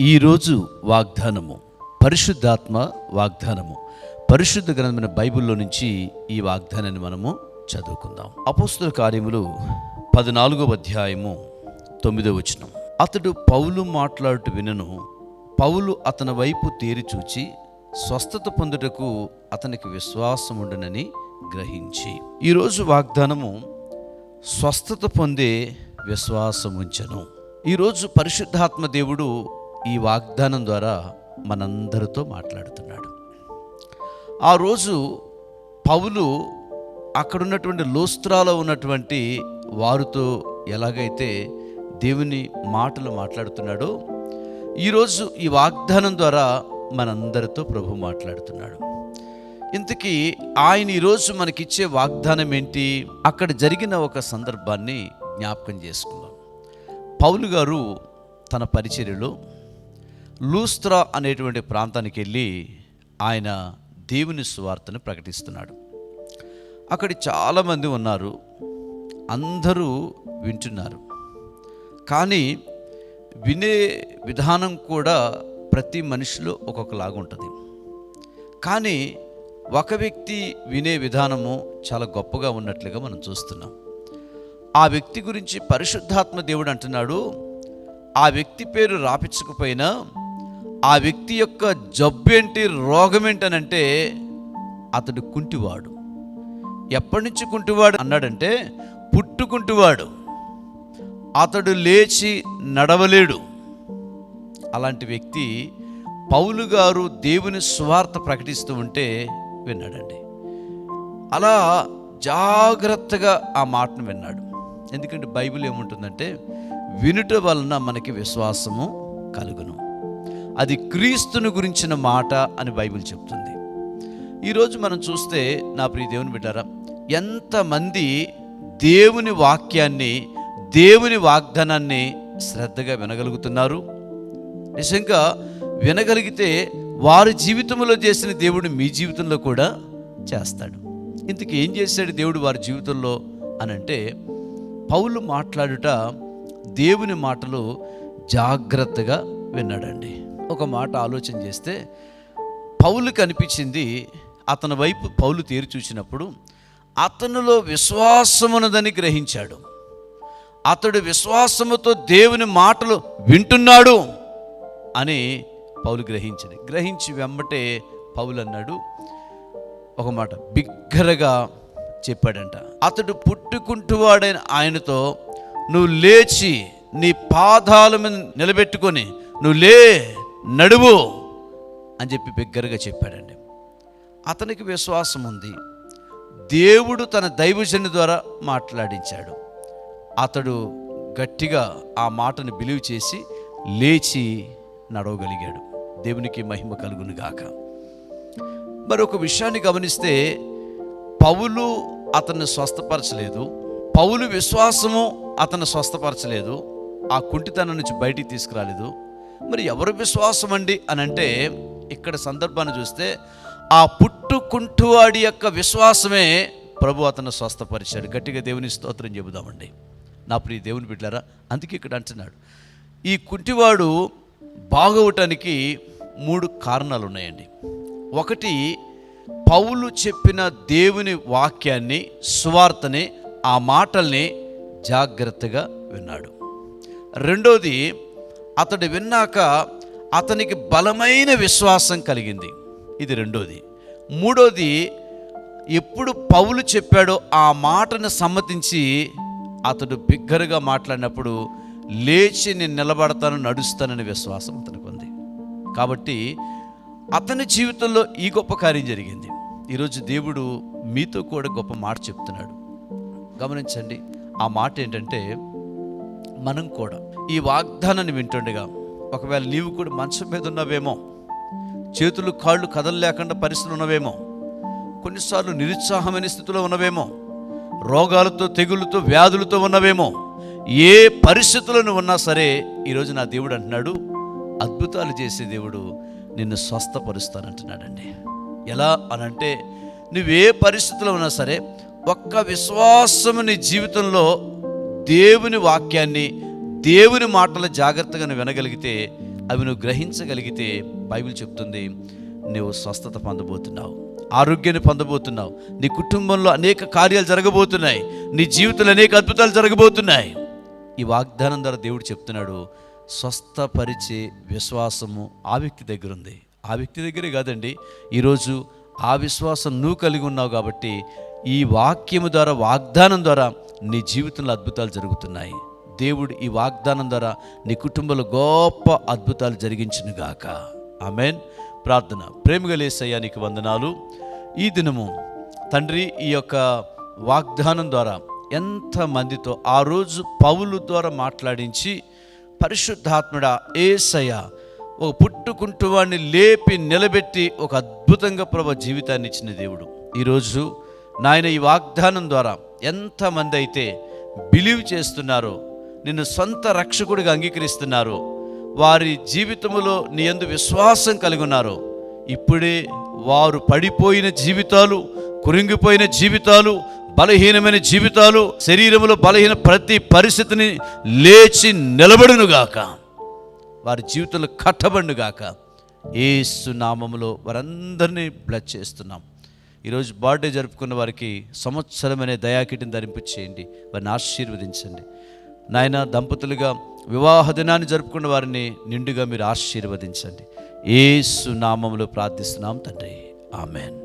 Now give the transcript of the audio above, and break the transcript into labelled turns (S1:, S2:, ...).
S1: ఈరోజు వాగ్దానము పరిశుద్ధాత్మ వాగ్దానము. పరిశుద్ధ గ్రంథమైన బైబిల్లో నుంచి ఈ వాగ్దానాన్ని మనము చదువుకుందాం. అపోస్తుల కార్యములు పద్నాలుగో అధ్యాయము తొమ్మిదో వచనం. అతడు పౌలు మాట్లాడుట వినను పౌలు అతని వైపు తేరిచూచి స్వస్థత పొందుటకు అతనికి విశ్వాసం ఉండనని గ్రహించి. ఈరోజు వాగ్దానము స్వస్థత పొందే విశ్వాసం ఉంచను ఈరోజు పరిశుద్ధాత్మ దేవుడు ఈ వాగ్దానం ద్వారా మనందరితో మాట్లాడుతున్నాడు. ఆ రోజు పౌలు అక్కడున్నటువంటి లోస్త్రాలో ఉన్నటువంటి వారితో ఎలాగైతే దేవుని మాటలు మాట్లాడుతున్నాడో ఈరోజు ఈ వాగ్దానం ద్వారా మనందరితో ప్రభు మాట్లాడుతున్నాడు. ఇంతకీ ఆయన ఈరోజు మనకిచ్చే వాగ్దానం ఏంటి? అక్కడ జరిగిన ఒక సందర్భాన్ని జ్ఞాపకం చేసుకుందాం. పౌలు గారు తన పరిచర్యలో లూస్త్రా అనేటువంటి ప్రాంతానికి వెళ్ళి ఆయన దేవుని సువార్తను ప్రకటిస్తున్నాడు. అక్కడ చాలామంది ఉన్నారు. అందరూ వింటున్నారు. కానీ వినే విధానం కూడా ప్రతి మనిషిలో ఒక్కొక్కలాగా ఉంటుంది. కానీ ఒక వ్యక్తి వినే విధానము చాలా గొప్పగా ఉన్నట్లుగా మనం చూస్తున్నాం. ఆ వ్యక్తి గురించి పరిశుద్ధాత్మ దేవుడు అంటున్నాడు. ఆ వ్యక్తి పేరు రాపించకపోయినా ఆ వ్యక్తి యొక్క జబ్బేంటి రోగమేంటనంటే అతడు కుంటివాడు. ఎప్పటి నుంచి కుంటివాడు అన్నాడంటే పుట్టుకుంటివాడు. అతడు లేచి నడవలేడు. అలాంటి వ్యక్తి పౌలు గారు దేవుని స్వార్థ ప్రకటిస్తూ ఉంటే విన్నాడండి. అలా జాగ్రత్తగా ఆ మాటను విన్నాడు. ఎందుకంటే బైబిల్ ఏముంటుందంటే వినుట వలన మనకి విశ్వాసము కలుగును. అది క్రీస్తుని గురించిన మాట అని బైబిల్ చెప్తుంది. ఈరోజు మనం చూస్తే నా ప్రియ దేవుని బిడ్డారా ఎంతమంది దేవుని వాక్యాన్ని దేవుని వాగ్దానాన్ని శ్రద్ధగా వినగలుగుతున్నారు? నిజంగా వినగలిగితే వారి జీవితంలో చేసిన దేవుడు మీ జీవితంలో కూడా చేస్తాడు. ఇంతకు ఏం చేశాడు దేవుడు వారి జీవితంలో అని అంటే పౌలు మాట్లాడుట దేవుని మాటలు జాగ్రత్తగా విన్నాడండి. ఒక మాట ఆలోచన చేస్తే పౌలు కనిపించింది అతని వైపు పౌలు తీరు చూసినప్పుడు అతనిలో విశ్వాసమున్నదని గ్రహించాడు. అతడు విశ్వాసముతో దేవుని మాటలు వింటున్నాడు అని పౌలు గ్రహించాడు గ్రహించి వెంబటే పౌలు అన్నాడు ఒక మాట బిగ్గరగా చెప్పాడంట అతడు పుట్టుకుంటువాడైన ఆయనతో నువ్వు లేచి నీ పాదాల మీద నిలబెట్టుకొని నువ్వు లే నడువు అని చెప్పి బిగ్గరగా చెప్పాడండి. అతనికి విశ్వాసం ఉంది. దేవుడు తన దైవజని ద్వారా మాట్లాడించాడు. అతడు గట్టిగా ఆ మాటను బిలీవ్ చేసి లేచి నడవగలిగాడు. దేవునికి మహిమ కలుగును గాక. మరొక విషయాన్ని గమనిస్తే పౌలు అతన్ని స్వస్థపరచలేదు. పౌలు విశ్వాసము అతన్ని స్వస్థపరచలేదు. ఆ కుంటితనం నుంచి బయటికి తీసుకురాలేదు. మరి ఎవరు విశ్వాసం అండి అని అంటే ఇక్కడ సందర్భాన్ని చూస్తే ఆ పుట్టుకుంటువాడి యొక్క విశ్వాసమే ప్రభు అతను స్వస్థపరిచాడు. గట్టిగా దేవుని స్తోత్రం చెబుదామండి. నా ప్రియ దేవుని బిడ్డారా అందుకే ఇక్కడ అంటున్నాడు. ఈ కుంటివాడు బాగవటానికి మూడు కారణాలు ఉన్నాయండి ఒకటి పౌలు చెప్పిన దేవుని వాక్యాన్ని సువార్తని ఆ మాటల్ని జాగ్రత్తగా విన్నాడు. రెండోది అతడు విన్నాక అతనికి బలమైన విశ్వాసం కలిగింది. ఇది రెండోది. మూడోది ఎప్పుడు పౌలు చెప్పాడో ఆ మాటను సమ్మతించి అతడు బిగ్గరగా మాట్లాడినప్పుడు లేచి నేను నిలబడతాను నడుస్తానని విశ్వాసం అతనికి ఉంది. కాబట్టి అతని జీవితంలో ఈ గొప్ప కార్యం జరిగింది. ఈరోజు దేవుడు మీతో కూడా గొప్ప మాట చెప్తున్నాడు. గమనించండి ఆ మాట ఏంటంటే మనం కూడా ఈ వాగ్దానాన్ని వింటుండగా ఒకవేళ నీవు కూడా మంచం మీద ఉన్నవేమో చేతులు కాళ్ళు కదలలేకుండా పరిస్థితులు ఉన్నవేమో కొన్నిసార్లు నిరుత్సాహమైన స్థితిలో ఉన్నవేమో రోగాలతో తెగులతో వ్యాధులతో ఉన్నవేమో ఏ పరిస్థితులను ఉన్నా సరే ఈరోజు నా దేవుడు అంటున్నాడు అద్భుతాలు చేసే దేవుడు నిన్ను స్వస్థపరుస్తానంటున్నాడండి. ఎలా అనంటే నువ్వే పరిస్థితిలో ఉన్నా సరే ఒక్క విశ్వాసము నీ జీవితంలో దేవుని వాక్యాన్ని దేవుని మాటలు జాగ్రత్తగా నువ్వు వినగలిగితే అవి నువ్వు గ్రహించగలిగితే బైబిల్ చెప్తుంది నువ్వు స్వస్థత పొందబోతున్నావు ఆరోగ్యాన్ని పొందబోతున్నావు నీ కుటుంబంలో అనేక కార్యాలు జరగబోతున్నాయి నీ జీవితంలో అనేక అద్భుతాలు జరగబోతున్నాయి. ఈ వాగ్దానం ద్వారా దేవుడు చెప్తున్నాడు స్వస్థపరిచే విశ్వాసము ఆ వ్యక్తి దగ్గర ఉంది. ఆ వ్యక్తి దగ్గరే కాదండి ఈరోజు ఆ విశ్వాసం నువ్వు కలిగి ఉన్నావు కాబట్టి ఈ వాక్యము ద్వారా వాగ్దానం ద్వారా నీ జీవితంలో అద్భుతాలు జరుగుతున్నాయి. దేవుడు ఈ వాగ్దానం ద్వారా నీ కుటుంబంలో గొప్ప అద్భుతాలు జరిగించునుగాక ఆమెన్. ప్రార్థన. ప్రేమగలేసయ్యా నీకు వందనాలు. ఈ దినము తండ్రి ఈ యొక్క వాగ్దానం ద్వారా ఎంతమందితో ఆ రోజు పౌలు ద్వారా మాట్లాడించి పరిశుద్ధాత్ముడ ఏసయ ఒక పుట్టుకుంటువాడిని లేపి నిలబెట్టి ఒక అద్భుతంగా ప్రభ జీవితాన్ని ఇచ్చిన దేవుడు. ఈరోజు నాయన ఈ వాగ్దానం ద్వారా ఎంతమంది అయితే బిలీవ్ చేస్తున్నారో నిన్ను సొంత రక్షకుడిగా అంగీకరిస్తున్నారో వారి జీవితంలో నీ ఎందు విశ్వాసం కలిగి ఉన్నారో ఇప్పుడే వారు పడిపోయిన జీవితాలు కురింగిపోయిన జీవితాలు బలహీనమైన జీవితాలు శరీరంలో బలహీన ప్రతి పరిస్థితిని లేచి నిలబడునుగాక. వారి జీవితంలో కట్టబడునుగాక. ఏసు నామములో వారందరినీ బ్లెస్ చేస్తున్నాం. ఈరోజు బర్త్డే జరుపుకున్న వారికి సంవత్సరమనే దయాకిటిని ధరింపచేయండి వారిని ఆశీర్వదించండి. నాయన దంపతులుగా వివాహ దినాన్ని జరుపుకున్న వారిని నిండుగా మీరు ఆశీర్వదించండి. ఏసు నామంలో ప్రార్థిస్తున్నాం తండ్రి. ఆమెన్.